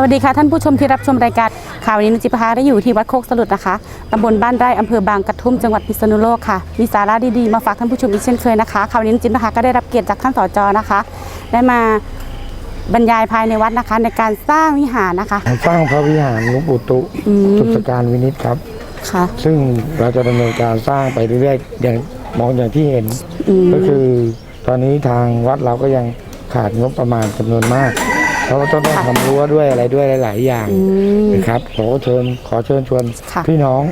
สวัสดีค่ะท่านผู้ชมที่รับชมรายการข่าววันนี้นุจิปภาได้อยู่ที่วัดโคกสลุดนะคะตำบลบ้านไร่อำเภอบางกระทุ่มจังหวัดพิษณุโลกค่ะมีสาระดีๆมาฝากท่านผู้ชมอีกเช่นเคยนะคะข่าววันนี้นุจิปภาก็ได้รับเกียรติจากท่านสจนะคะ ได้มาบรรยายภายในวัดนะคะ ในการสร้างวิหารนะคะสร้างพระวิหารหลวงปู่ตุอืมตุสการวินิจครับ ค่ะ ซึ่งเราจะดำเนินการสร้างไปเรื่อยๆอย่างมองอย่างที่เห็น อืม ก็คือ ตอนนี้ทางวัดเราก็ยังขาดงบประมาณจำนวนมาก เพราะว่าต้องทำรั้วด้วยอะไรด้วยหลาย ๆ อย่างอืมนะครับขอเชิญขอเชิญชวนค่ะพี่น้อง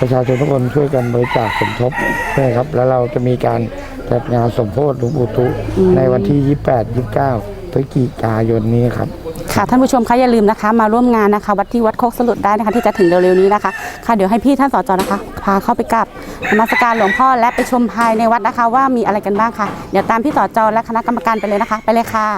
ประชาชนทุกคนช่วยกันบริจาคสมทบนะครับ แล้วเราจะมีการจัดงานสมโพธิหลวงปู่ตุในวันที่ 28 29พฤศจิกายนนี้ครับค่ะท่านผู้ชมคะอย่าลืมนะคะ มาร่วมงานนะคะวัดที่วัดโคกสลุดได้นะคะที่จะถึงเร็วๆนี้นะคะค่ะเดี๋ยวให้พี่ท่านสจนะคะ พาเข้าไปกราบนมัสการหลวงพ่อและไปชมภายในวัดนะคะ ว่ามีอะไรกันบ้างค่ะ เดี๋ยวตามพี่สจและคณะกรรมการไปเลยนะคะ ไปเลยค่ะ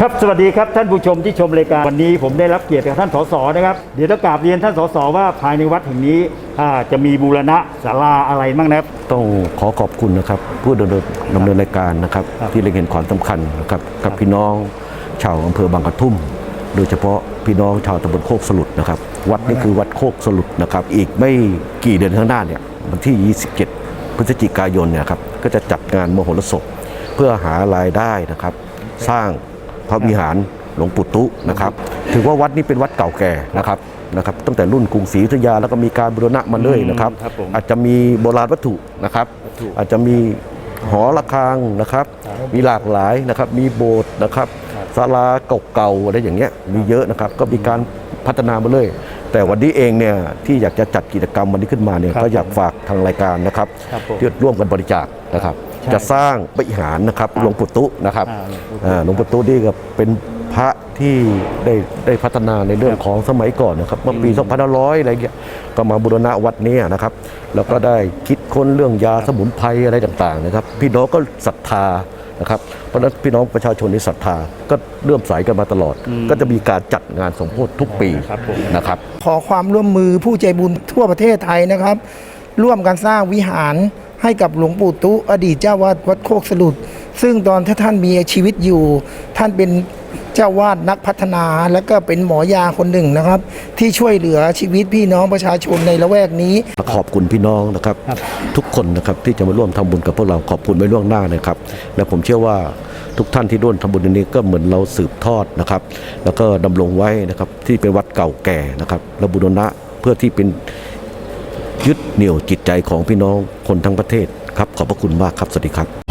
ครับสวัสดีครับท่านผู้ชมที่ชมรายการวันนี้ผมได้รับเกียรติจากท่านสสนะครับเดี๋ยวต้องกราบเรียนท่านสสว่าภายในวัดแห่งนี้อ่าจะมีบูรณะศาลาอะไรบ้างนะครับต้องขอขอบคุณนะครับ ผู้ดำเนินดำเนินรายการนะครับครับที่เล็งเห็นความสำคัญนะครับกับพี่น้องชาวอำเภอบางกระทุ่ม โดยเฉพาะพี่น้องชาวตำบลโคกสลุดนะครับ วัดนี้คือวัดโคกสลุดนะครับ อีกไม่กี่เดือนข้างหน้าเนี่ยวันที่ 27 พฤศจิกายนเนี่ยครับก็จะจัดงานมโหรสพเพื่อหารายได้นะครับ สร้าง พระวิหารหลวงปู่ตุนะครับถือว่าวัดนี้เป็นวัดเก่าแก่นะครับนะครับตั้งแต่รุ่นกรุงศรีอยุธยาแล้วก็มีการบูรณะมาเลยนะครับครับผมอาจจะมีโบราณวัตถุนะครับวัตถุอาจจะมีหอระฆังนะครับ มีหลากหลายนะครับ มีโบสถ์นะครับศาลาเก่าๆอะไรอย่างเงี้ยมีเยอะนะครับ ก็มีการพัฒนามาเลย แต่วันนี้เองเนี่ยที่อยากจะจัดกิจกรรมวันนี้ขึ้นมาเนี่ยครับก็อยากฝากทางรายการนะครับครับผมที่ร่วมกันบริจาคนะครับใช่ จะสร้างวิหารนะครับหลวงปู่ตุนะครับอ่าหลวงปู่ตุอ่าหลวงปู่ตุนี่ก็เป็นพระที่ได้ได้พัฒนาในเรื่องของสมัยก่อนนะครับเมื่อปี2500อะไรเงี้ยก็มาบูรณะวัดเนี้นะครับ แล้วก็ได้คิดค้นเรื่องยาสมุนไพรอะไรต่างๆนะครับ พี่น้องก็ศรัทธานะครับเพราะฉะนั้นพี่น้องประชาชนในศรัทธาก็เลื่อมใสกันมาตลอด ก็จะมีการจัดงานสมโพธิทุกปีครับผมนะครับ ขอความร่วมมือผู้ใจบุญทั่วประเทศไทยนะครับ ร่วมกันสร้างวิหาร ให้กับหลวงปู่ตุอดีตเจ้าวาดวัดโคกสลุด ซึ่งตอนที่ท่านมีชีวิตอยู่ ท่านเป็นเจ้าวาดนักพัฒนาและก็เป็นหมอยาคนหนึ่งนะครับ ที่ช่วยเหลือชีวิตพี่น้องประชาชนในละแวกนี้ ขอบคุณพี่น้องนะครับครับทุกคนนะครับที่จะมาร่วมทำบุญกับพวกเราขอบคุณไว้ล่วงหน้านะครับ และผมเชื่อว่าทุกท่านที่ร่วมทำบุญในนี้ก็เหมือนเราสืบทอดนะครับ แล้วก็ดำรงไว้นะครับที่เป็นวัดเก่าแก่นะครับและบุรณะเพื่อที่เป็น ยึดเหนี่ยวจิตใจของพี่น้องคนทั้งประเทศครับขอบพระคุณมากครับสวัสดีครับ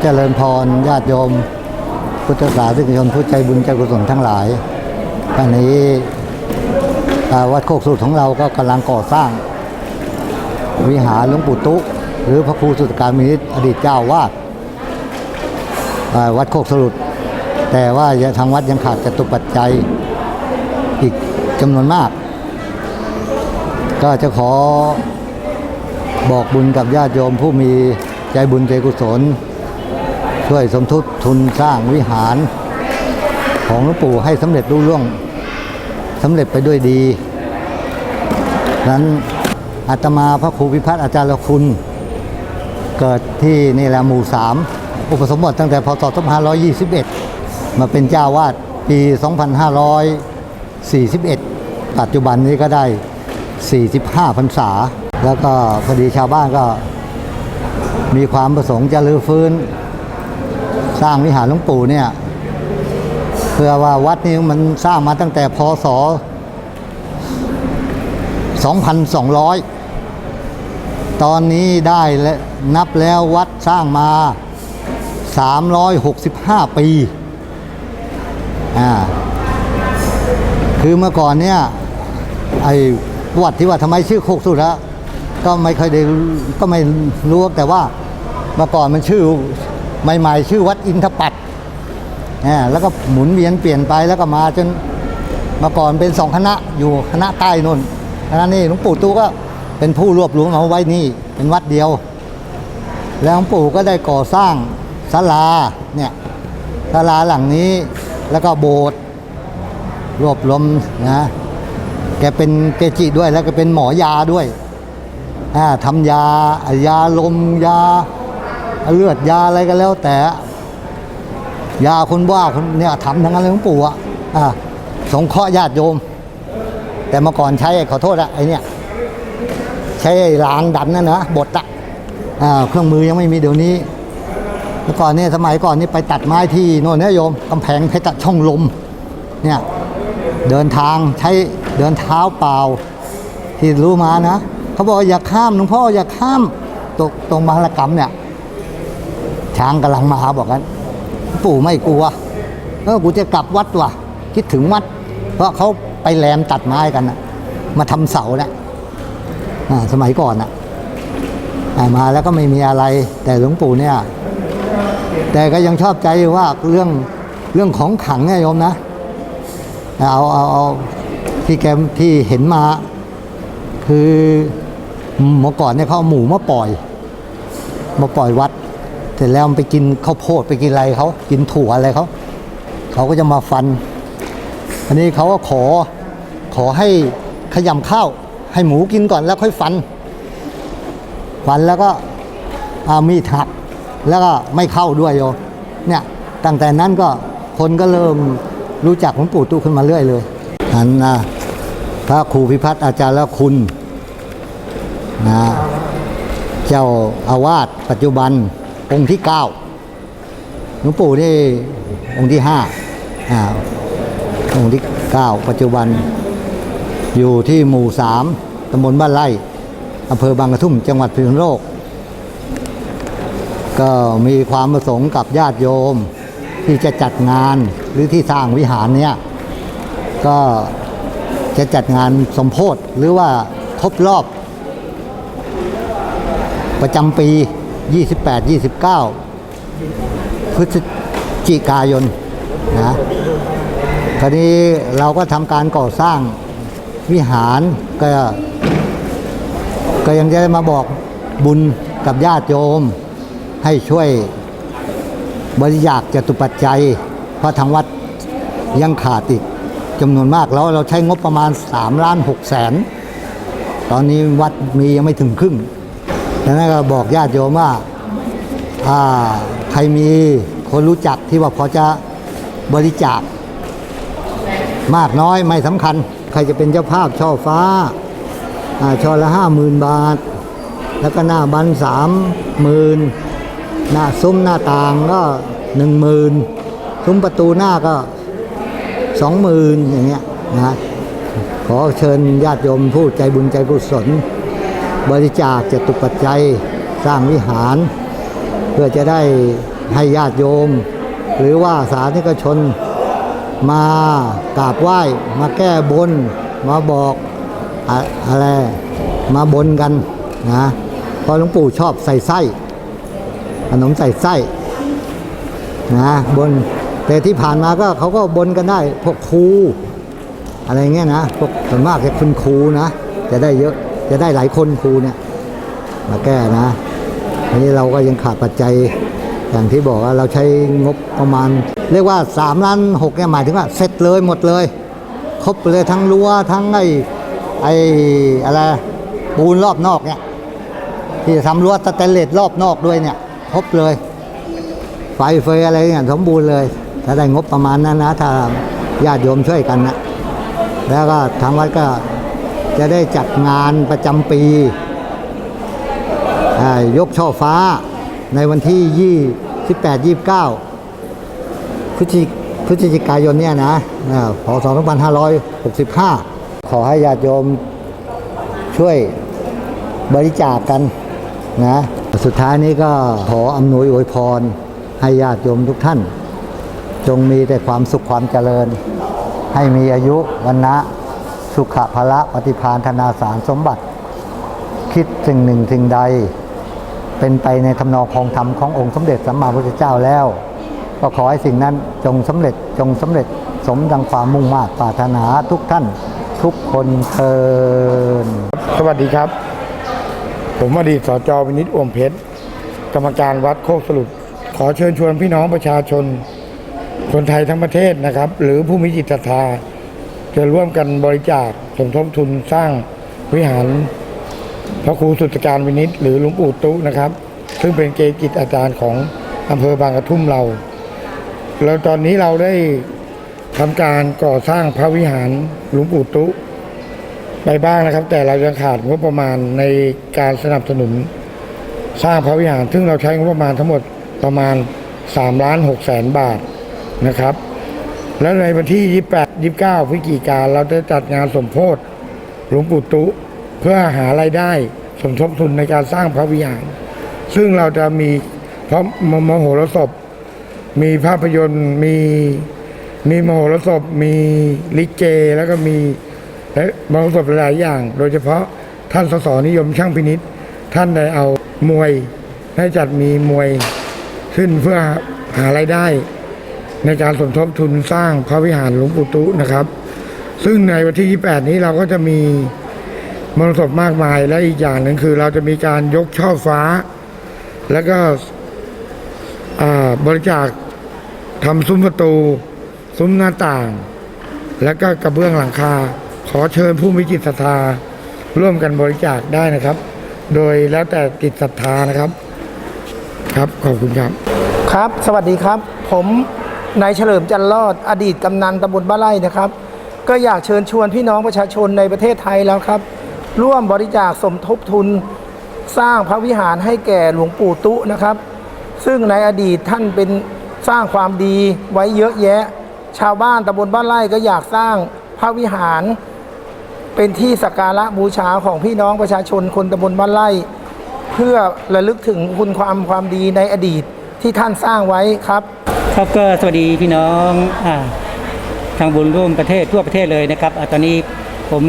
เจริญพรญาติโยม พุทธศาสนิกชนผู้ใจบุญใจกุศลทั้งหลายตอนนี้วัดโคกสุดของเราก็กำลังก่อสร้าง วิหารหลวงปู่ตุหรือพระครูสุตการมินิตอดีตเจ้าวาดวัดโคกสลุดแต่ว่าทางวัดยังขาดจตุปัจจัยอีกจำนวนมาก ก็จะขอบอกบุญกับญาติโยมผู้มีใจบุญใจกุศล ช่วยสมทบทุนสร้างวิหารของหลวงปู่ให้สำเร็จรุ่ล่วงสำเร็จไปด้วยดี นั้นอาตมาพระครูพิพัฒน์อาจารย์คุณ เกิดที่นี่แหละหมู่สามอุปสมบทตั้งแต่พศ2521 มาเป็นเจ้าวาดปี 2541 ปัจจุบันนี้ก็ได้ 45พรรษา แล้วก็พอดีชาวบ้านก็มีความประสงค์จะรื้อฟื้น สร้างวิหารหลวงปู่เนี่ยเพื่อว่าวัดนี้มันสร้างมาตั้งแต่พศ 2,200 ตอนนี้ได้และนับแล้ววัดสร้างมา 365 ปีอ่าคือเมื่อก่อนเนี่ยไอ้วัติที่ว่าทำไมชื่อโคกสุดละก็ไม่เคยได้ก็ไม่รู้แต่ว่าเมื่อก่อนมันชื่อ ใหม่ๆ ชื่อวัดอินทปัตแล้วก็หมุนเวียนเปลี่ยนไปแล้วก็มาจนมื่อก่อนเป็นสองคณะอยู่คณะใต้นนคณะนี้หลวงปู่ตู้ก็เป็นผู้รวบรวมเอาไว้นี่เป็นวัดเดียว แล้วหลวงปู่ก็ได้ก่อสร้างศาลาเนี่ยศาลาหลังนี้แล้วก็โบสถ์รวบรวมนะแกเป็นเกจิด้วยแล้วก็เป็นหมอยาด้วยทำยายาลมยา เลือดยาอะไรก็แล้วแต่ ยาคนว่าคนเนี่ยทำทั้งนั้นเลยหลวงปู่อะอ่าสงเคราะห์ญาติโยม แต่เมื่อก่อนใช้ขอโทษอะไอเนี่ยใช้ไอ้รางดันนะนนะบดอะอ่าเครื่องมือยังไม่มีเดี๋ยวนี้เมื่อก่อนเนี่ยสมัยก่อนนี่ไปตัดไม้ที่โน่นเนี่ยโยมกำแพงเพชรช่องลมเนี่ยเดินทางใช้เดินเท้าเปล่า ที่รู้มานะเขาบอกอย่าข้ามหลวงพ่ออย่าข้ามตรงตรงบางรกรรมเนี่ย ช้างกำลังมาบอกกันปู่ไม่กลัวเออกูจะกลับวัดว่ะ คิดถึงวัด เพราะเขาไปแหลมตัดไม้กันนะมาทำเสาเนะอ่าสมัยก่อนนะอ่ามาแล้วก็ไม่มีอะไร แต่หลวงปู่เนี่ย แต่ก็ยังชอบใจว่าเรื่องเรื่องของขังเนี่ยโยมนะเอาเอาเอาที่แกที่เห็นมา คือเมื่อก่อนเนี่ยเขาเอาหมูมาปล่อย มาปล่อยวัด ร็จแล้วมันไปกินข้าวโพดไปกินอะไรเขากินถั่วอะไรเขาเขาก็จะมาฟัน อันนี้เขาก็ขอขอให้ขยำข้าว ให้หมูกินก่อนแล้วค่อยฟัน ฟันแล้วก็อามีดหักแล้วก็ไม่เข้าด้วยโยเนี่ยตั้งแต่นั้นก็คนก็เริ่มรู้จักหลวงปู่ตู้ขึ้นมาเรื่อยเลยอันนะพระครูพิพัฒน์อาจารย์ละคุณนะเจ้าอาวาสปัจจุบัน องค์ที่เก้าหลวงปู่นี่องค์ที่ห้าอ่าองค์ที่เก้าปัจจุบัน อยู่ที่หมู่สามตำบลบ้านไร่อำเภอบางกระทุ่มจังหวัดพิษณุโลก ก็มีความประสงค์กับญาติโยมที่จะจัดงานหรือที่สร้างวิหารเนี่ยก็จะจัดงานสมโพธหรือว่าครบรอบ ประจำปี 28 29 พฤศจิกายนนะคราวนี้เราก็ทำการก่อสร้างวิหารก็ก็ยังจะมาบอกบุญกับญาติโยม ให้ช่วยบริจาคจตุปัจจัย เพราะทางวัดยังขาดอีกจำนวนมากแล้วเราใช้งบประมาณ3ล้าน6แสน ตอนนี้วัดมียังไม่ถึงครึ่ง ดังนั้นก็บอกญาติโยมว่าอ่าใครมีคนรู้จักที่ว่าพอจะบริจาค มากน้อยไม่สำคัญ ใครจะเป็นเจ้าภาพช่อฟ้าอ่าช่อละห้าหมื่นบาท แล้วก็หน้าบันสามหมื่นหน้าซุ้มหน้าต่างก็หนึ่งหมื่นซุ้มประตูหน้าก็สองหมื่นอย่างเงี้ยนะขอเชิญญาติโยมผู้ใจบุญใจกุศล บริจาคจตุปัจจัยสร้างวิหาร เพื่อจะได้ให้ญาติโยม หรือว่าสาธนิกชนมากราบไหว้ มาแก้บน มาบอกอะอะไรมาบนกันนะพราะหลวงปู่ชอบใส่ไส้ขนมใส่ไส้นะบนแต่ที่ผ่านมาก็เขาก็บนกันได้ พวกครูอะไรเงี้ยนะพวกส่วนมากจะคุณครูนะ จะได้เยอะ จะได้หลายคนครูเนี่ย มาแก้นะอันนี้เราก็ยังขาดปัจจัยอย่างที่บอกว่าเราใช้งบประมาณ เรียกว่า3ล้านหกเนี่ยหมายถึงว่าเสร็จเลยหมดเลย ครบเลยทั้งรั้วทั้งไอ้ไอ้อะไรปูนรอบนอกเนี่ยที่จะทำรั้วสแตนเลสรอบนอกด้วยเนี่ยครบเลย ไฟเฟยอะไรเนี่ยสมบูรณ์เลย ถ้าได้งบประมาณนั้นนะถ้าญาติโยมช่วยกันนะแล้วก็ทางวัดก็ จะได้จัดงานประจำปียกช่อฟ้าในวันที่ 28 29 พฤศจิพฤศจิกายนเนี่ยนะอ่าพศ2565 ขอให้ญาติโยมช่วยบริจาคกันนะ สุดท้ายนี้ก็ขออำนวยอวยพร ให้ญาติโยมทุกท่าน จงมีแต่ความสุขความเจริญ ให้มีอายุวันนะ สุขภละปฏิพานธนาสารสมบัติ คิดสิ่งหนึ่งสิ่งใด เป็นไปในทำนองคองธรรมขององค์สมเด็จสัมมาพุทธเจ้าแล้ว ก็ขอให้สิ่งนั้นจงสำเร็จจงสำเร็จสมดังความมุ่งมา่ปรารถนาทุกท่านทุกคนเทินสวัสดีครับ ผมอดีตสจวินิตอ่วมเพชร กรรมการวัดโคกสรุป ขอเชิญชวนพี่น้องประชาชน คนไทยทั้งประเทศนะครับ หรือผู้มีจิตศรัทธา จะร่วมกันบริจาคสมทบทุนสร้างวิหาร พระครูสุตการวินิตหรือหลวงปู่ตุนะครับ ซึ่งเป็นเกจิตอาจารย์ของอำเภอบางกระทุ่มเราแล้วตอนนี้เราได้ทำการก่อสร้างพระวิหารหลวงปู่ตุไปบ้างนะครับ แต่เรายังขาดงบประมาณในการสนับสนุนสร้างพระวิหาร ซึ่งเราใช้งบประมาณทั้งหมดประมาณ3ล้าน6แสนบาทนะครับ แล้วในวันที่ 28 29 พฤศจิกาเราจะจัดงานสมโพธิหลวงปู่ตุเพื่อหารายได้สมทบทุนในการสร้างพระวิหาร ซึ่งเราจะมีพระมมโหรสพ มีภาพยนตร์ มีมีมโหรสพ มีลิเก แล้วก็มีและมโหรสพหลายอย่าง โดยเฉพาะท่านสสนิยมช่างพินิษท่านได้เอามวยได้จัดมีมวยขึ้นเพื่อหารายได้ ในการสมทบทุนสร้างพระวิหารหลวงปู่ตุนะครับ ซึ่งในวันที่ 28 นี้เราก็จะมีมรสพมากมายและอีกอย่างหนึ่งคือ เราจะมีการยกช่อฟ้า แล้วก็บริจาคทำซุ้มประตู ซุ้มหน้าต่าง แล้วก็กระเบื้องหลังคา ขอเชิญผู้มีจิตศรัทธาร่วมกันบริจาคได้นะครับ โดยแล้วแต่จิตศรัทธานะครับ ครับขอบคุณครับ ครับ สวัสดีครับ ผม นายเฉลิมจันรอด อดีตกำนันตำบลบ้านไร่นะครับ ก็อยากเชิญชวนพี่น้องประชาชนในประเทศไทยแล้วครับ ร่วมบริจาคสมทบทุน สร้างพระวิหารให้แก่หลวงปู่ตุนะครับ ซึ่งในอดีตท่านเป็นสร้างความดีไว้เยอะแยะ ชาวบ้านตำบลบ้านไร่ก็อยากสร้างพระวิหาร เป็นที่สักการะบูชาของพี่น้องประชาชนคนตำบลบ้านไร่ เพื่อระลึกถึงคุณความความดีในอดีตที่ท่านสร้างไว้ครับ ครับก็สวัสดีพี่น้องอทางบุญร่วมประเทศทั่วประเทศเลยนะครับอตอนนี้ผม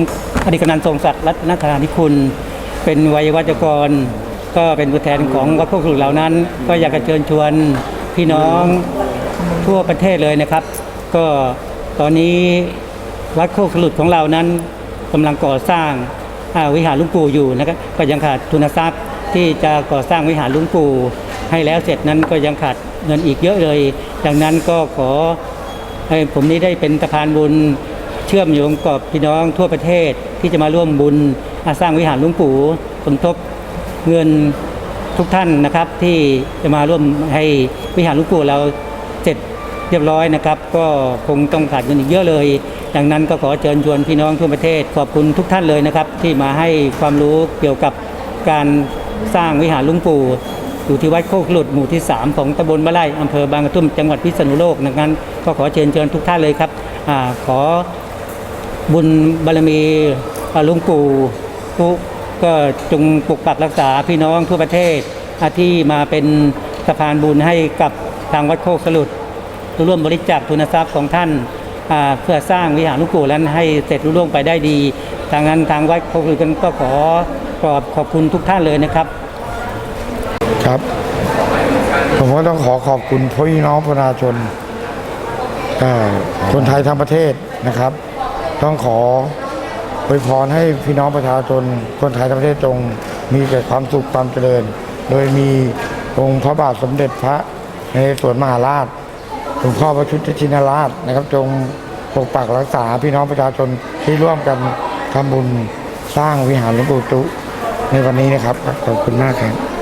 อดีตกำนันทรงศักดิ์รัตนธานิคุณเป็นวัยวัจกร ก็เป็นตัวแทนของวัดโคกขลุเหล่านั้น ก็อยากจะเชิญชวนพี่น้องทั่วประเทศเลยนะครับ ก็ตอนนี้วัดโคกขลุของเรานั้นกำลังก่อสร้างาวิหารลุงปู่อยู่นะครับก็ยังขาดทุนทรัพย์ที่จะก่อสร้างวิหารลุงปู่ให้แล้วเสร็จนั้นก็ยังขาดเงินอีกเยอะเลย ดังนั้นก็ขอให้ผมนี้ได้เป็นสะพานบุญเชื่อมโยงกับพี่น้องทั่วประเทศที่จะมาร่วมบุญอาสร้างวิหารหลุงปู่สมทบเงินทุกท่านนะครับ ที่จะมาร่วมให้วิหารหลุงปู่เราเสร็จเรียบร้อยนะครับ ก็คงต้องขาดเงินอีกเยอะเลย ดังนั้นก็ขอเชิญชวนพี่น้องทั่วประเทศขอบคุณทุกท่านเลยนะครับ ที่มาให้ความรู้เกี่ยวกับการสร้างวิหารหลุงปู่ อยู่ที่วัดโคกหลุดหมู่ที่ 3 ของตำบลบ้าไร่อำเภอบางกระทุ่มจังหวัดพิษณุโลกดังนั้น ก็ขอเชิญเชิญทุกท่านเลยครับอขอบุญบารมีอาหลุงปู่ทุกก็จงปกปักรักษาพี่น้องทั่วประเทศที่มาเป็นสะพานบุญให้กับทางวัดโคกสลุดร่วมบริจาคทุนทรัพย์ของท่านาเพื่อสร้างวิหารหลวงปู่นั้นให้เสร็จรุ่ล่วงไปได้ดีทางนั้นทางวัดโคกสลุดก็ขอขอบขอบคุณทุกท่านเลยนะครับ ครับ ผมก็ต้องขอขอบคุณพี่น้องประชาชนคนไทยทั้งประเทศนะครับ ต้องขออวยพรให้พี่น้องประชาชนคนไทยทั้งประเทศจงมีแต่ความสุขความเจริญ โดยมีองค์พระบาทสมเด็จพระในสวนมหาราชหลวงพ่อพระชุตชินราชนะครับ จงปกปักรักษาพี่น้องประชาชนที่ร่วมกันทำบุญสร้างวิหารหลวงปู่ตุในวันนี้นะครับ ขอบคุณมากครับ